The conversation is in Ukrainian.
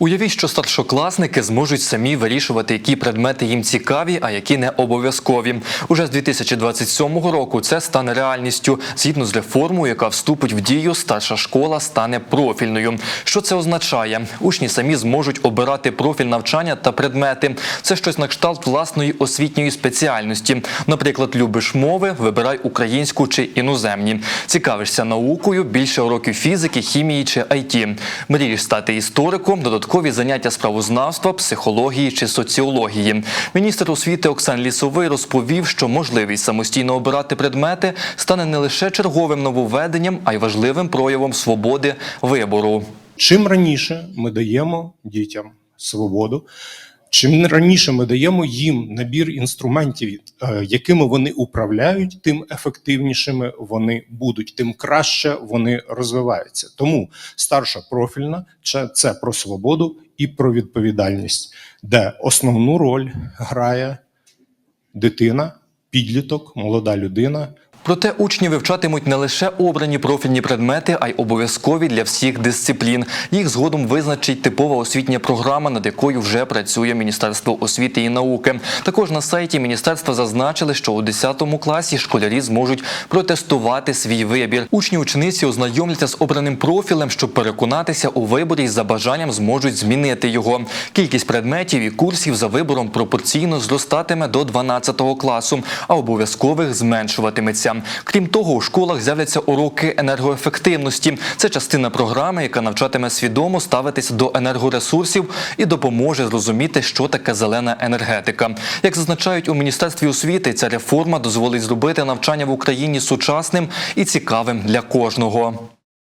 Уявіть, що старшокласники зможуть самі вирішувати, які предмети їм цікаві, а які не обов'язкові. Уже з 2027 року це стане реальністю. Згідно з реформою, яка вступить в дію, старша школа стане профільною. Що це означає? Учні самі зможуть обирати профіль навчання та предмети. Це щось на кшталт власної освітньої спеціальності. Наприклад, любиш мови, вибирай українську чи іноземні. Цікавишся наукою, більше уроків фізики, хімії чи IT. Мрієш стати істориком, додаткові заняття з правознавства, психології чи соціології. Міністр освіти Оксан Лісовий розповів, що можливість самостійно обирати предмети стане не лише черговим нововведенням, а й важливим проявом свободи вибору. Чим раніше ми даємо дітям свободу, чим раніше ми даємо їм набір інструментів, е, якими вони управляють, тим ефективнішими вони будуть, тим краще вони розвиваються. Тому старша профільна це- це про свободу і про відповідальність, де основну роль грає дитина, підліток, молода людина. Проте учні вивчатимуть не лише обрані профільні предмети, а й обов'язкові для всіх дисциплін. Їх згодом визначить типова освітня програма, над якою вже працює Міністерство освіти і науки. Також на сайті міністерства зазначили, що у 10 класі школярі зможуть протестувати свій вибір. Учні учениці ознайомляться з обраним профілем, щоб переконатися у виборі і за бажанням зможуть змінити його. Кількість предметів і курсів за вибором пропорційно зростатиме до 12 класу, а обов'язкових зменшуватиметься. Крім того, у школах з'являться уроки енергоефективності. Це частина програми, яка навчатиме свідомо ставитися до енергоресурсів і допоможе зрозуміти, що таке зелена енергетика. Як зазначають у міністерстві освіти, ця реформа дозволить зробити навчання в Україні сучасним і цікавим для кожного.